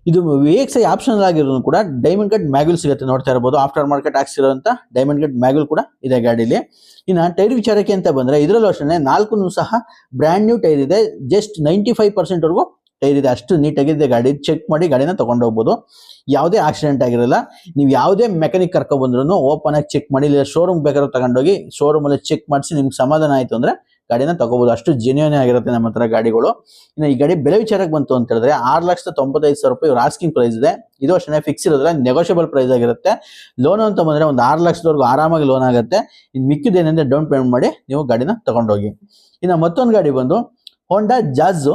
Speaker 2: ಇದು ವಿ ಐ ಆಪ್ಷನಲ್ ಆಗಿರೋದು ಕೂಡ ಡೈಮಂಡ್ ಕಟ್ ಮ್ಯಾಗ್ಯೂಲ್ ಸಿಗುತ್ತೆ. ನೋಡ್ತಾ ಇರಬಹುದು ಆಫ್ಟರ್ ಮಾರ್ಕೆಟ್ ಹಾಕ್ಸಿರೋಂಥ ಡೈಮಂಡ್ ಕಟ್ ಮ್ಯಾಗ್ಯೂಲ್ ಕೂಡ ಇದೆ ಗಾಡಿಲಿ. ಇನ್ನ ಟೈರ್ ವಿಚಾರಕ್ಕೆ ಅಂತ ಬಂದ್ರೆ ಇದರಲ್ಲೂ ಅಷ್ಟೇ ನಾಲ್ಕು ಸಹ ಬ್ರ್ಯಾಂಡ್ ನ್ಯೂ ಟೈರ್ ಇದೆ. ಜಸ್ಟ್ ನೈಂಟಿ ಫೈವ್ ಪರ್ಸೆಂಟ್ ವರೆಗೂ ಟೈರ್ ಇದೆ. ಅಷ್ಟು ನೀಟಾಗಿದೆ ಗಾಡಿ. ಚೆಕ್ ಮಾಡಿ ಗಾಡಿನ ಹೋಗ್ಬೋದು. ಯಾವುದೇ ಆಕ್ಸಿಡೆಂಟ್ ಆಗಿರಲ್ಲ. ನೀವು ಯಾವುದೇ ಮೆಕ್ಯಾನಿಕ್ ಕರ್ಕೊಂಡ್ ಬಂದ್ರು ಓಪನ್ ಆಗಿ ಚೆಕ್ ಮಾಡಿ, ಇಲ್ಲ ಶೋರೂಮ್ ಬೇಕಾದ್ರೂ ತಗೊಂಡೋಗಿ ಶೋರೂಮ್ ಅಲ್ಲಿ ಚೆಕ್ ಮಾಡಿಸಿ ನಿಮ್ಗೆ ಸಮಾಧಾನ ಆಯಿತು ಅಂದ್ರೆ ಗಾಡಿನ ತಗೋಬಹುದು ಅಷ್ಟು ಜೆನ್ಯೂನ್ ಆಗಿರುತ್ತೆ ನಮ್ಮ ಹತ್ರ ಗಾಡಿಗಳು. ಇನ್ನು ಈ ಗಾಡಿ ಬೆಲೆ ವಿಚಾರಕ್ಕೆ ಬಂತು ಅಂತ ಹೇಳಿದ್ರೆ ಆರು ಲಕ್ಷದ ತೊಂಬತ್ತೈದು ಸಾವಿರ ರೂಪಾಯಿ ಇವ್ರ ಆಸ್ಕಿಂಗ್ ಪ್ರೈಸ್ ಇದೆ. ಇದು ಅಷ್ಟೇ ಫಿಕ್ಸ್ ಇರೋದ್ರೆ ನೆಗೋಷಿಯಬಲ್ ಪ್ರೈಸ್ ಆಗಿರುತ್ತೆ. ಲೋನ್ ಅಂತ ಬಂದ್ರೆ ಒಂದು ಆರು ಲಕ್ಷದವರೆಗೂ ಆರಾಮಾಗಿ ಲೋನ್ ಆಗುತ್ತೆ. ಇನ್ನು ಮಿಕ್ಕಿದೇನೆಂದ್ರೆ ಡೌನ್ ಪೇಮೆಂಟ್ ಮಾಡಿ ನೀವು ಗಾಡಿನ ತಗೊಂಡೋಗಿ. ಇನ್ನು ಮತ್ತೊಂದು ಗಾಡಿ ಬಂದು Honda Jazz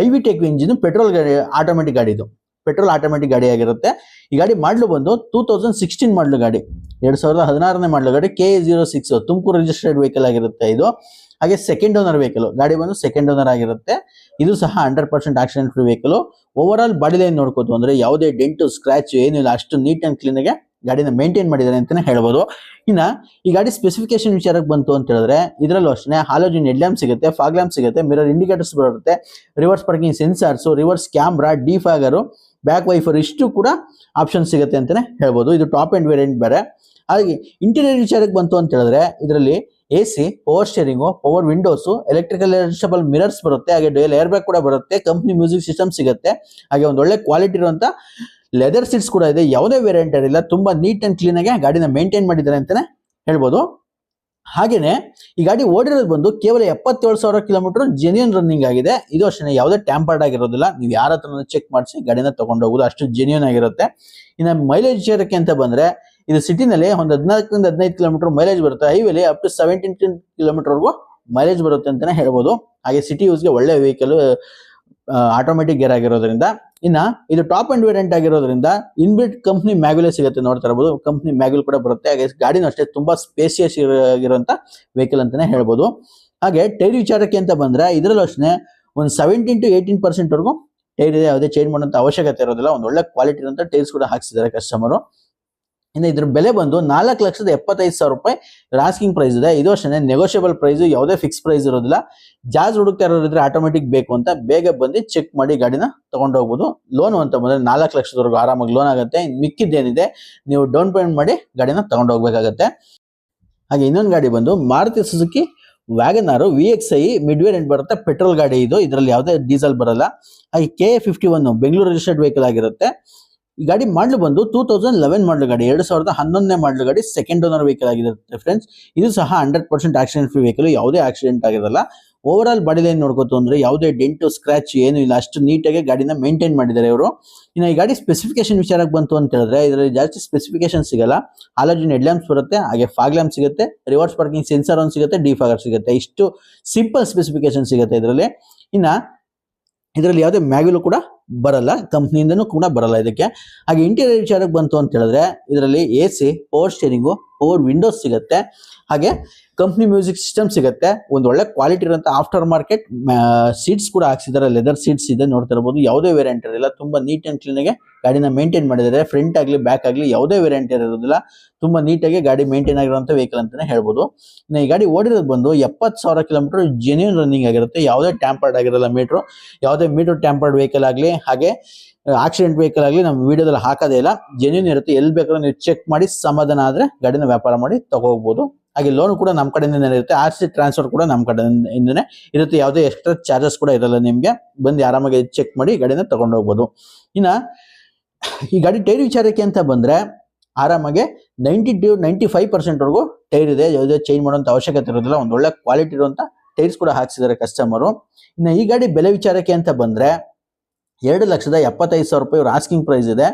Speaker 2: I V tech engine petrol ಗಾಡಿ ಆಟೋಮೆಟಿಕ್ ಗಾಡಿ ಇದು. ಪೆಟ್ರೋಲ್ ಆಟೋಮೆಟಿಕ್ ಗಾಡಿ ಆಗಿರುತ್ತೆ. ಈ ಗಾಡಿ ಮಾಡಲು ಬಂದು ಟೂ ತೌಸಂಡ್ ಸಿಕ್ಸ್ಟೀನ್ ಮಾಡಲು ಗಾಡಿ. ಎರಡು ಸಾವಿರದ ಹದಿನಾರನೇ ಮಾಡಲು ಗಾಡಿ K zero six Tumakuru registered vehicle ಆಗಿರುತ್ತೆ ಇದು. ಹಾಗೆ ಸೆಕೆಂಡ್ ಓನರ್ ವೆಹಿಕಲ್ ಗಾಡಿ ಬಂದು ಸೆಕೆಂಡ್ ಓನರ್ ಆಗಿರುತ್ತೆ. ಇದು ಸಹ hundred percent accident free vehicle over all body line ನೋಡ್ಕೋತು ಅಂದ್ರೆ ಯಾವುದೇ ಡೆಂಟು ಸ್ಕ್ರಾಚ್ ಏನಿಲ್ಲ ಅಷ್ಟು ನೀಟ್ ಅಂಡ್ ಕ್ಲೀನ್ ಆಗಿ ಗಾಡಿನ ಮೇಂಟೈನ್ ಮಾಡಿದ್ದಾರೆ ಅಂತಾನೆ ಹೇಳ್ಬೋದು. ಇನ್ನ ಈ ಗಾಡಿ ಸ್ಪೆಸಿಫಿಕೇಶನ್ ವಿಚಾರಕ್ಕೆ ಬಂತು ಅಂತ ಹೇಳಿದ್ರೆ ಇದರಲ್ಲೂ ಅಷ್ಟೇ ಹಾಲೋಜಿನ್ ಹೆಡ್ ಲ್ಯಾಂಪ್ ಸಿಗುತ್ತೆ ಫಾಗ್ ಲ್ಯಾಂಪ್ ಸಿಗುತ್ತೆ ಮಿರರ್ ಇಂಡಿಕೇಟರ್ಸ್ ಬರುತ್ತೆ reverse parking sensors reverse camera defogger back wiper ಇಷ್ಟು ಕೂಡ ಆಪ್ಷನ್ ಸಿಗುತ್ತೆ ಅಂತಾನೆ ಹೇಳ್ಬೋದು. ಇದು ಟಾಪ್ ಆ್ಯಂಡ್ ವೇರಿಯಂಟ್ ಬೇರೆ. ಹಾಗೆ ಇಂಟೀರಿಯರ್ ವಿಚಾರಕ್ಕೆ ಬಂತು ಅಂತ ಹೇಳಿದ್ರೆ ಇದರಲ್ಲಿ A C power steering power windows electrical adjustable mirrors ಬರುತ್ತೆ. ಹಾಗೆ ಡೇಲ್ ಏರ್ ಬ್ಯಾಗ್ ಕೂಡ ಬರುತ್ತೆ. ಕಂಪ್ನಿ ಮ್ಯೂಸಿಕ್ ಸಿಸ್ಟಮ್ ಸಿಗುತ್ತೆ. ಹಾಗೆ ಒಂದು ಒಳ್ಳೆ ಕ್ವಾಲಿಟಿ ಇರುವಂಥ ಲೆದರ್ ಸೀಟ್ಸ್ ಕೂಡ ಇದೆ. ಯಾವುದೇ ವೇರಿಯಂಟ್ ಇರಲಿಲ್ಲ ತುಂಬ ನೀಟ್ ಆ್ಯಂಡ್ ಕ್ಲೀನಾಗೆ ಗಾಡಿನ ಮೇಂಟೈನ್ ಮಾಡಿದ್ದಾರೆ ಅಂತಾನೆ ಹೇಳ್ಬೋದು. ಹಾಗೇನೆ ಈ ಗಾಡಿ ಓಡಿರೋದು ಬಂದು ಕೇವಲ ಎಪ್ಪತ್ತೇಳು ಸಾವಿರ ಕಿಲೋಮೀಟರ್ ಜೆನ್ಯೂನ್ ರನ್ನಿಂಗ್ ಆಗಿದೆ. ಇದು ಅಷ್ಟೇ ಯಾವುದೇ ಟ್ಯಾಂಪರ್ಡ್ ಆಗಿರೋದಿಲ್ಲ. ನೀವು ಯಾರ ಹತ್ರ ಚೆಕ್ ಮಾಡಿಸಿ, ಗಾಡಿನ ಹೋಗೋದು ಅಷ್ಟು ಜೆನ್ಯೂನ್ ಆಗಿರುತ್ತೆ. ಇನ್ನು ಮೈಲೇಜ್ ಶೇರಕ್ಕೆ ಅಂತ ಬಂದರೆ, ಇದು ಸಿಟಿನಲ್ಲಿ ಒಂದು ಹದಿನಾಲ್ಕರಿಂದ ಹದಿನೈದು ಕಿಲೋಮೀಟರ್ ಮೈಲೇಜ್ ಬರುತ್ತೆ. ಹೈವೇಲಿ ಅಪ್ ಟು ಸೆವೆಂಟೀನ್ ಕಿಲೋಮೀಟರ್ವರೆಗೂ ಮೈಲೇಜ್ ಬರುತ್ತೆ ಅಂತಲೇ ಹೇಳ್ಬೋದು. ಹಾಗೆ ಸಿಟಿ ಯೂಸ್ಗೆ ಒಳ್ಳೆ ವೆಹಿಕಲ್ ಆಟೋಮೆಟಿಕ್ ಗೇರ್ ಆಗಿರೋದ್ರಿಂದ. ಇನ್ನ ಇದು ಟಾಪ್ ಅಂಡ್ ವೇರಿಯಂಟ್ ಆಗಿರೋದ್ರಿಂದ ಇನ್ಬಿಲ್ಟ್ ಕಂಪ್ನಿ ಮ್ಯಾಗ್ಯುಲೇ ಸಿಗುತ್ತೆ ನೋಡ್ತಾ ಇರಬಹುದು ಕಂಪ್ನಿ ಮ್ಯಾಗ್ಯುಲ್ ಕೂಡ ಬರುತ್ತೆ. ಹಾಗೆ ಗಾಡಿನೂ ಅಷ್ಟೇ ತುಂಬಾ ಸ್ಪೇಸಿಯಸ್ ಆಗಿರುವಂತ ವೆಹಿಕಲ್ ಅಂತಾನೆ ಹೇಳ್ಬೋದು. ಹಾಗೆ ಟೈರ್ ವಿಚಾರಕ್ಕೆ ಅಂತ ಬಂದ್ರೆ ಇದರಲ್ಲೂ ಅಷ್ಟೇ ಒಂದು ಸೆವೆಂಟೀನ್ ಟು ಏಯ್ಟೀನ್ ಪರ್ಸೆಂಟ್ ವರೆಗೂ ಟೈರ್ ಇದೆ, ಯಾವುದೇ ಚೇಂಜ್ ಮಾಡುವಂತ ಅವಶ್ಯಕತೆ ಇರೋದಿಲ್ಲ. ಒಂದು ಒಳ್ಳೆ ಕ್ವಾಲಿಟಿ ಇರುವಂತ ಟೈರ್ಸ್ ಕೂಡ ಹಾಕ್ಸಿದ್ದಾರೆ ಕಸ್ಟಮರು ಇನ್ನು ಇದ್ರ ಬೆಲೆ ಬಂದು ನಾಲ್ಕು ಲಕ್ಷದ ಎಪ್ಪತ್ತೈದು ಸಾವಿರ ರೂಪಾಯಿ ರಾಸ್ಕಿಂಗ್ ಪ್ರೈಸ್ ಇದೆ. ಇದು ಅಷ್ಟೇ ನೆಗೋಷಿಯಬಲ್ ಪ್ರೈಸ್ ಯಾವುದೇ ಫಿಕ್ಸ್ ಪ್ರೈಸ್ ಇರೋದಿಲ್ಲ. ಜಾಜ್ ಹುಡುಕ್ತಾ ಇರೋದ್ರೆ ಆಟೋಮೆಟಿಕ್ ಬೇಕು ಅಂತ ಬೇಗ ಬಂದು ಚೆಕ್ ಮಾಡಿ ಗಾಡಿನ ಹೋಗ್ಬೋದು. ಲೋನ್ ಅಂತ ಬಂದರೆ ನಾಲ್ಕು ಲಕ್ಷದವರೆಗೂ ಆರಾಮಾಗಿ ಲೋನ್ ಆಗುತ್ತೆ. ಮಿಕ್ಕಿದ್ದೇನಿದೆ, ನೀವು ಡೌನ್ ಪೇಮೆಂಟ್ ಮಾಡಿ ಗಾಡಿನ ತೊಗೊಂಡೋಗ್ಬೇಕಾಗತ್ತೆ ಹಾಗೆ ಇನ್ನೊಂದು ಗಾಡಿ ಬಂದು Maruti Suzuki Wagon R V X I mid variant ಬರುತ್ತೆ. ಪೆಟ್ರೋಲ್ ಗಾಡಿ ಇದು. ಇದರಲ್ಲಿ ಯಾವುದೇ ಡೀಸೆಲ್ ಬರಲ್ಲ. ಹಾಗೆ K fifty one Bengaluru registered vehicle ಆಗಿರುತ್ತೆ. ಈ ಗಾಡಿ ಮಾಡಲು ಬಂದು ಟೂ ತೌಸಂಡ್ ಲೆವೆನ್ ಮಾಡಲು ಗಾಡಿ, ಎರಡು ಸಾವಿರದ ಹನ್ನೊಂದನೇ ಮಾಡಲು ಗಾಡಿ ಸೆಕೆಂಡ್ ಓನರ್ ವೆಹಿಕಲ್ ಆಗಿರುತ್ತೆ ಫ್ರೆಂಡ್ಸ್ ಇದು ಸಹ hundred percent accident free vehicle ಯಾವುದೇ ಆಕ್ಸಿಡೆಂಟ್ ಆಗಿರಲ್ಲ. ಓವರ್ ಆಲ್ ಬಾಡಿ ಲೈನ್ ನೋಡ್ಕೋತು ಅಂದ್ರೆ ಯಾವುದೇ ಡೆಂಟು ಸ್ಕ್ರಾಚ್ ಏನು ಇಲ್ಲ. ಅಷ್ಟು ನೀಟಾಗಿ ಗಾಡಿನ ಮೇಂಟೈನ್ ಮಾಡಿದ್ದಾರೆ ಇವರು. ಇನ್ನು ಈ ಗಾಡಿ ಸ್ಪೆಸಿಫಿಕೇಶನ್ ವಿಚಾರಕ್ಕೆ ಬಂತು ಅಂತ ಹೇಳಿದ್ರೆ, ಇದರಲ್ಲಿ ಜಾಸ್ತಿ ಸ್ಪೆಸಿಫಿಕೇಶನ್ ಸಿಗಲ್ಲ. ಹಾಲೋಜಿನ್ ಹೆಡ್ ಲ್ಯಾಂಪ್ಸ್ ಬರುತ್ತೆ, ಹಾಗೆ ಫಾಗ್ ಲ್ಯಾಂಪ್ ಸಿಗುತ್ತೆ ರಿವರ್ಸ್ ಪಾರ್ಕಿಂಗ್ ಸೆನ್ಸರ್ ಒಂದು ಸಿಗುತ್ತೆ ಡಿಫಾಗರ್ ಸಿಗುತ್ತೆ. ಇಷ್ಟು ಸಿಂಪಲ್ ಸ್ಪೆಸಿಫಿಕೇಶನ್ ಸಿಗುತ್ತೆ ಇದರಲ್ಲಿ. ಇನ್ನ ಇದರಲ್ಲಿ ಯಾವುದೇ ಮ್ಯಾಗ್ಯುಲು ಕೂಡ ಬರಲ್ಲ, ಕಂಪ್ನಿಯಿಂದನೂ ಕೂಡ ಬರಲ್ಲ ಇದಕ್ಕೆ. ಹಾಗೆ ಇಂಟೀರಿಯರ್ ವಿಚಾರಕ್ಕೆ ಬಂತು ಅಂತ ಹೇಳಿದ್ರೆ, ಇದರಲ್ಲಿ A C power steering power windows ಸಿಗುತ್ತೆ. ಹಾಗೆ ಕಂಪ್ನಿ ಮ್ಯೂಸಿಕ್ ಸಿಸ್ಟಮ್ ಸಿಗುತ್ತೆ. ಒಂದು ಒಳ್ಳೆ ಕ್ವಾಲಿಟಿ ಇರುವಂತ ಆಫ್ಟರ್ ಮಾರ್ಕೆಟ್ ಸೀಟ್ಸ್ ಕೂಡ ಹಾಕ್ಸಿದ್ದಾರೆ. ಲೆದರ್ ಸೀಟ್ಸ್ ಇದೆ, ನೋಡ್ತಾ ಇರಬಹುದು ಯಾವುದೇ ವೇರಿಯಂಟ್ ಇರೋದಿಲ್ಲ. ತುಂಬಾ ನೀಟ್ ಆ್ಯಂಡ್ ಕ್ಲೀನ್ ಆಗಿ ಗಾಡಿನ ಮೇಂಟೈನ್ ಮಾಡಿದ್ದಾರೆ. ಫ್ರಂಟ್ ಆಗಲಿ ಬ್ಯಾಕ್ ಆಗಲಿ ಯಾವುದೇ ವೇರಿಯಂಟ್ ಇರೋದಿಲ್ಲ. ತುಂಬಾ ನೀಟಾಗಿ ಗಾಡಿ ಮೇಂಟೈನ್ ಆಗಿರುವಂತ ವೆಹಿಕಲ್ ಅಂತಾನೆ ಹೇಳ್ಬೋದು. ಇನ್ನು ಈ ಗಾಡಿ ಓಡಿರೋದು ಬಂದು ಎಪ್ಪತ್ತು ಸಾವಿರ ಕಿಲೋಮೀಟರ್ ಜೆನ್ಯೂನ್ ರನ್ನಿಂಗ್ ಆಗಿರುತ್ತೆ. ಯಾವುದೇ ಟ್ಯಾಂಪರ್ಡ್ ಆಗಿರಲ್ಲ ಮೀಟ್ರು ಯಾವುದೇ ಮೀಟರ್ ಟ್ಯಾಂಪರ್ಡ್ ವೆಹಿಕಲ್ ಆಗಲಿ ಹಾಗೆ ಆಕ್ಸಿಡೆಂಟ್ ವೆಹಿಕಲ್ ಆಗಲಿ ನಮ್ಮ ವಿಡಿಯೋದಲ್ಲಿ ಹಾಕೋದೇ ಇಲ್ಲ. ಜೆನ್ಯೂನ್ ಇರುತ್ತೆ. ಎಲ್ಲಿ ಬೇಕಾದ್ರೂ ನೀವು ಚೆಕ್ ಮಾಡಿ, ಸಮಾಧಾನ ಆದರೆ ಗಾಡಿನ ವ್ಯಾಪಾರ ಮಾಡಿ ತಗೋಬಹುದು ಹಾಗೆ ಲೋನ್ ಕೂಡ ನಮ್ಮ ಕಡೆಯಿಂದ ಇರುತ್ತೆ. ಆರ್ ಸಿ ಟ್ರಾನ್ಸ್ಫರ್ ಕೂಡ ನಮ್ಮ ಕಡೆಯಿಂದನೇ ಇರುತ್ತೆ. ಯಾವುದೇ ಎಕ್ಸ್ಟ್ರಾ ಚಾರ್ಜಸ್ ಕೂಡ ಇರಲ್ಲ ನಿಮಗೆ. ಬಂದು ಆರಾಮಾಗಿ ಚೆಕ್ ಮಾಡಿ ಗಾಡಿನ ತಗೊಂಡು ಹೋಗ್ಬೋದು. ಇನ್ನು, ಈ ಗಾಡಿ ಟೈರ್ ವಿಚಾರಕ್ಕೆ ಅಂತ ಬಂದರೆ, ಆರಾಮಾಗಿ ನೈಂಟಿ ಟು ನೈಂಟಿ ಫೈವ್ ಪರ್ಸೆಂಟ್ವರೆಗೂ ಟೈರ್ ಇದೆ. ಯಾವುದೇ ಚೇಂಜ್ ಮಾಡುವಂತ ಅವಶ್ಯಕತೆ ಇರೋದಿಲ್ಲ. ಒಂದು ಒಳ್ಳೆ ಕ್ವಾಲಿಟಿ ಇರುವಂತ ಟೈರ್ಸ್ ಕೂಡ ಹಾಕ್ಸಿದ್ದಾರೆ ಕಸ್ಟಮರು ಇನ್ನು ಈ ಗಾಡಿ ಬೆಲೆ ವಿಚಾರಕ್ಕೆ ಅಂತ ಬಂದ್ರೆ ಎರಡು ಲಕ್ಷದ ಎಪ್ಪತ್ತೈದು ಸಾವಿರ ರೂಪಾಯಿ ಇವ್ರ ಆಸ್ಕಿಂಗ್ ಪ್ರೈಸ್ ಇದೆ.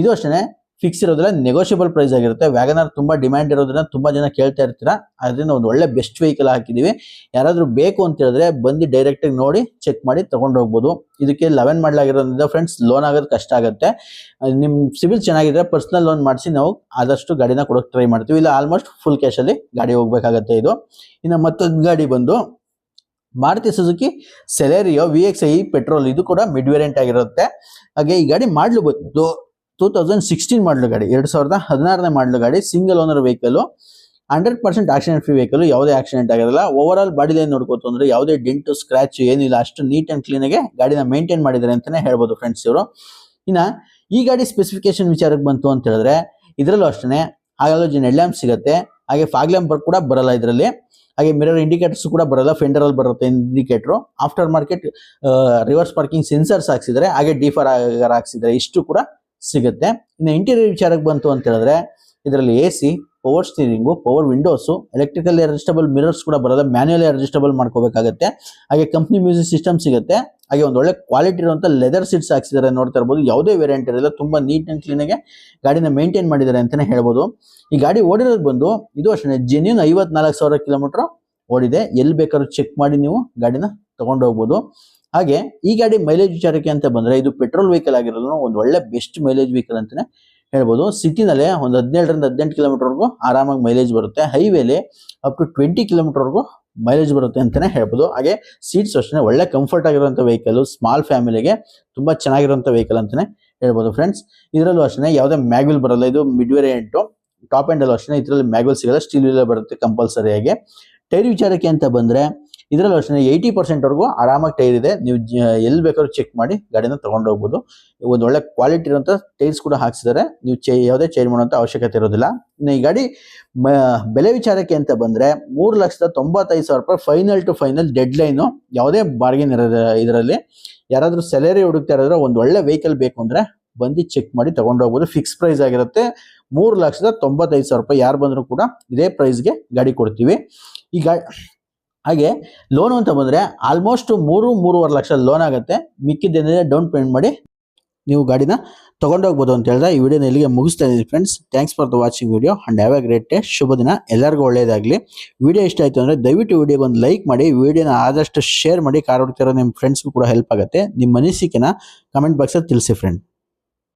Speaker 2: ಇದು ಅಷ್ಟೇ ಫಿಕ್ಸ್ ಇರೋದಿಲ್ಲ ನೆಗೋಷಿಯಬಲ್ ಪ್ರೈಸ್ ಆಗಿರುತ್ತೆ. ವ್ಯಾಗನರ್ ತುಂಬ ಡಿಮ್ಯಾಂಡ್ ಇರೋದ್ರಿಂದ ತುಂಬ ಜನ ಕೇಳ್ತಾ ಇರ್ತೀರಾ? ಅದರಿಂದ ಒಂದು ಒಳ್ಳೆ ಬೆಸ್ಟ್ ವೆಹಿಕಲ್ ಹಾಕಿದ್ದೀವಿ ಯಾರಾದರೂ ಬೇಕು ಅಂತ ಹೇಳಿದ್ರೆ ಬಂದು ಡೈರೆಕ್ಟಾಗಿ ನೋಡಿ ಚೆಕ್ ಮಾಡಿ ತಗೊಂಡು ಹೋಗ್ಬೋದು. ಇದಕ್ಕೆ ಲೆವೆನ್ ಮಾಡಲಾಗಿರೋದ್ರಿಂದ ಫ್ರೆಂಡ್ಸ್ ಲೋನ್ ಆಗೋದು ಕಷ್ಟ ಆಗುತ್ತೆ. ನಿಮ್ಮ ಸಿವಿಲ್ ಚೆನ್ನಾಗಿದ್ರೆ ಪರ್ಸನಲ್ ಲೋನ್ ಮಾಡಿಸಿ ನಾವು ಆದಷ್ಟು ಗಾಡಿನ ಕೊಡೋಕೆ ಟ್ರೈ ಮಾಡ್ತೀವಿ. ಇಲ್ಲ ಆಲ್ಮೋಸ್ಟ್ ಫುಲ್ ಕ್ಯಾಶಲ್ಲಿ ಗಾಡಿ ಹೋಗ್ಬೇಕಾಗತ್ತೆ ಇದು. ಇನ್ನು ಮತ್ತೊಂದು ಗಾಡಿ ಬಂದು Maruti Suzuki, Celerio V X I petrol ಇದು ಕೂಡ ಮಿಡ್ ವೇರಿಯಂಟ್ ಆಗಿರುತ್ತೆ. ಹಾಗೆ ಈ ಗಾಡಿ ಮಾಡಲು ಗೊತ್ತು ಟೂ ತೌಸಂಡ್ ಸಿಕ್ಸ್ಟೀನ್ ಮಾಡಲು ಗಾಡಿ, ಎರಡು ಸಾವಿರದ ಹದಿನಾರನೇ ಮಾಡಲು ಗಾಡಿ single owner vehicle hundred percent accident free vehicle ಯಾವುದೇ ಆಕ್ಸಿಡೆಂಟ್ ಆಗಿರಲ್ಲ. ಓವರ್ ಆಲ್ ಬಾಡಿ ಲೈನ್ ನೋಡ್ಕೋತು ಅಂದ್ರೆ ಯಾವುದೇ ಡೆಂಟು ಸ್ಕ್ರಾಚ್ ಏನಿಲ್ಲ ಅಷ್ಟು ನೀಟ್ ಆ್ಯಂಡ್ ಕ್ಲೀನಾಗೆ ಗಾಡಿನ ಮೇಂಟೈನ್ ಮಾಡಿದ್ದಾರೆ ಅಂತಾನೆ ಹೇಳ್ಬೋದು ಫ್ರೆಂಡ್ಸ್ ಇವರು. ಇನ್ನ ಈ ಗಾಡಿ ಸ್ಪೆಸಿಫಿಕೇಶನ್ ವಿಚಾರಕ್ಕೆ ಬಂತು ಅಂತ ಹೇಳಿದ್ರೆ, ಇದರಲ್ಲೂ ಅಷ್ಟೇ ಹಾಗಾಲೋಜಿನ್ ಹೆಡ್ಲ್ಯಾಂಪ್ ಸಿಗುತ್ತೆ, ಹಾಗೆ ಫಾಗ್ಲ್ಯಾಂಪರ್ ಕೂಡ ಬರಲ್ಲ ಇದರಲ್ಲಿ. ಹಾಗೆ ಮಿರರ್ ಇಂಡಿಕೇಟರ್ಸ್ ಕೂಡ ಬರಲ್ಲ ಫೆಂಡರ್ ಅಲ್ಲಿ ಬರುತ್ತೆ indicator after market reverse parking sensors ಹಾಕ್ಸಿದ್ರೆ, ಹಾಗೆ ಡಿಫರ್ ಹಾಕ್ಸಿದ್ರೆ ಇಷ್ಟು ಕೂಡ ಸಿಗುತ್ತೆ. ಇನ್ನು ಇಂಟೀರಿಯರ್ ವಿಚಾರಕ್ಕೆ ಬಂತು ಅಂತ ಹೇಳಿದ್ರೆ, ಇದರಲ್ಲಿ A C power steering power windows electrical adjustable mirrors ಕೂಡ ಬರೋದು ಮ್ಯಾನ್ಯಲಿ ಅಡ್ಜಸ್ಟಬಲ್ ಮಾಡ್ಕೋಬೇಕಾಗತ್ತೆ. ಹಾಗೆ ಕಂಪ್ನಿ ಮ್ಯೂಸಿಕ್ ಸಿಸ್ಟಮ್ ಸಿಗುತ್ತೆ. ಹಾಗೆ ಒಂದು ಒಳ್ಳೆ ಕ್ವಾಲಿಟಿ ಇರುವಂಥ ಲೆದರ್ ಸೀಟ್ಸ್ ಹಾಕ್ಸಿದ್ದಾರೆ ನೋಡ್ತಾ ಇರ್ಬೋದು. ಯಾವುದೇ ವೇರಿಯಂಟ್ ಇರಲ್ಲ, ತುಂಬಾ ನೀಟ್ ಅಂಡ್ ಕ್ಲೀನ್ ಆಗಿ ಗಾಡಿನ ಮೇಂಟೈನ್ ಮಾಡಿದ್ದಾರೆ ಅಂತಾನೆ ಹೇಳ್ಬೋದು. ಈ ಗಾಡಿ ಓಡಿರೋದು ಬಂದು ಇದು ಅಷ್ಟೇ ಜೆನ್ಯೂನ್ ಐವತ್ನಾಲ್ಕು ಸಾವಿರ ಕಿಲೋಮೀಟರ್ ಓಡಿದೆ. ಎಲ್ಲಿ ಬೇಕಾದ್ರೂ ಚೆಕ್ ಮಾಡಿ ನೀವು ಗಾಡಿನ ತಗೊಂಡು ಹೋಗ್ಬೋದು. ಹಾಗೆ ಈ ಗಾಡಿ ಮೈಲೇಜ್ ವಿಚಾರಕ್ಕೆ ಅಂತ ಬಂದರೆ ಇದು ಪೆಟ್ರೋಲ್ ವೆಹಿಕಲ್ ಆಗಿರೋದು ಒಂದು ಒಳ್ಳೆ ಬೆಸ್ಟ್ ಮೈಲೇಜ್ ವೆಹಿಕಲ್ ಅಂತಾನೆ ಹೇಳ್ಬೋದು. ಸಿಟಿನಲ್ಲೇ ಒಂದು ಹದಿನೇಳರಿಂದ ಹದಿನೆಂಟು ಕಿಲೋಮೀಟರ್ವರೆಗೂ ಆರಾಮಾಗಿ ಮೈಲೇಜ್ ಬರುತ್ತೆ. ಹೈವೇಲಿ ಅಪ್ ಟು ಟ್ವೆಂಟಿ ಕಿಲೋಮೀಟರ್ವರೆಗೂ ಮೈಲೇಜ್ ಬರುತ್ತೆ ಅಂತಲೇ ಹೇಳ್ಬೋದು. ಹಾಗೆ ಸೀಟ್ಸ್ ಅಷ್ಟೇ, ಒಳ್ಳೆ ಕಂಫರ್ಟ್ ಆಗಿರುವಂಥ ವೆಹಿಕಲ್ ಸ್ಮಾಲ್ ಫ್ಯಾಮಿಲಿಗೆ ತುಂಬ ಚೆನ್ನಾಗಿರುವಂಥ ವೆಹಿಕಲ್ ಅಂತಲೇ ಹೇಳ್ಬೋದು ಫ್ರೆಂಡ್ಸ್ ಇದರಲ್ಲೂ ಅಷ್ಟೇ, ಯಾವುದೇ ಮ್ಯಾಗ್ವಿಲ್ ಬರಲ್ಲ. ಇದು ಮಿಡ್ ವೇರಿಯಂಟು ಟಾಪ್ ಅಲ್ಲೂ ಅಷ್ಟೇ, ಇದರಲ್ಲಿ ಮ್ಯಾಗ್ವಿಲ್ ಸಿಗಲ್ಲ ಸ್ಟೀಲ್ ವೀಲರ್ ಬರುತ್ತೆ ಕಂಪಲ್ಸರಿಯಾಗಿ ಟೈರ್ ವಿಚಾರಕ್ಕೆ ಅಂತ ಬಂದ್ರೆ ಇದರಲ್ಲೂ ಅಷ್ಟೇ ಏಯ್ಟಿ ಪರ್ಸೆಂಟ್ವರೆಗೂ ಆರಾಮಾಗಿ ಟೈರ್ ಇದೆ. ನೀವು ಎಲ್ಲಿ ಬೇಕಾದ್ರೂ ಚೆಕ್ ಮಾಡಿ ಗಾಡಿನ ತಗೊಂಡು ಹೋಗ್ಬೋದು ಒಂದು ಒಳ್ಳೆ ಕ್ವಾಲಿಟಿ ಇರುವಂಥ ಟೈರ್ಸ್ ಕೂಡ ಹಾಕ್ಸಿದ್ದಾರೆ. ನೀವು ಚೇ, ಯಾವುದೇ ಚೇಂಜ್ ಮಾಡುವಂಥ ಅವಶ್ಯಕತೆ ಇರೋದಿಲ್ಲ. ಇನ್ನು ಈ ಗಾಡಿ ಬೆಲೆ ವಿಚಾರಕ್ಕೆ ಅಂತ ಬಂದರೆ ಮೂರು ಲಕ್ಷದ ತೊಂಬತ್ತೈದು ಸಾವಿರ ರೂಪಾಯಿ final to final dead line ಯಾವುದೇ ಬಾರ್ಗೇನ್ ಇರೋದು, ಇದರಲ್ಲಿ. ಯಾರಾದರೂ ಸ್ಯಾಲರಿ ಹುಡುಕ್ತಾ ಇರೋದ್ರೆ ಒಂದು ಒಳ್ಳೆ ವೆಹಿಕಲ್ ಬೇಕು ಅಂದರೆ ಬಂದು ಚೆಕ್ ಮಾಡಿ ಹೋಗ್ಬೋದು ಫಿಕ್ಸ್ ಪ್ರೈಸ್ ಆಗಿರುತ್ತೆ. ಮೂರು ಲಕ್ಷದ ತೊಂಬತ್ತೈದು ಸಾವಿರ ರೂಪಾಯಿ ಯಾರು ಬಂದರೂ ಕೂಡ ಇದೇ ಪ್ರೈಸ್ಗೆ ಗಾಡಿ ಕೊಡ್ತೀವಿ. ಈ ಗಾ ಹಾಗೆ ಲೋನು ಅಂತ ಬಂದರೆ ಆಲ್ಮೋಸ್ಟ್ ಮೂರು, ಮೂರುವರೆ ಲಕ್ಷ ಲೋನ್ ಆಗುತ್ತೆ. ಮಿಕ್ಕಿದ್ದೇನೆ ಡೌನ್ ಪೇಮೆಂಟ್ ಮಾಡಿ ನೀವು ಗಾಡಿನ ತೊಗೊಂಡೋಗ್ಬೋದು ಅಂತ ಹೇಳಿದ್ರೆ ಈ ವಿಡಿಯೋನ ಇಲ್ಲಿಗೆ ಮುಗಿಸ್ತಾ ಇದ್ದೀನಿ friends thanks for the watching video and have a great day ಶುಭ ದಿನ. ಎಲ್ಲರಿಗೂ ಒಳ್ಳೆಯದಾಗಲಿ. ವಿಡಿಯೋ ಇಷ್ಟ ಆಯಿತು ಅಂದರೆ ದಯವಿಟ್ಟು ವಿಡಿಯೋಗೆ ಒಂದು ಲೈಕ್ ಮಾಡಿ, ವಿಡಿಯೋನ ಆದಷ್ಟು ಶೇರ್ ಮಾಡಿ, ಕಾರ್ ಹೊಡ್ತಿರೋ ನಿಮ್ಮ ಫ್ರೆಂಡ್ಸ್ಗೂ ಕೂಡ ಹೆಲ್ಪ್ ಆಗುತ್ತೆ. ನಿಮ್ಮ ಅನಿಸಿಕೆನ ಕಮೆಂಟ್ ಬಾಕ್ಸಲ್ಲಿ ತಿಳಿಸಿ ಫ್ರೆಂಡ್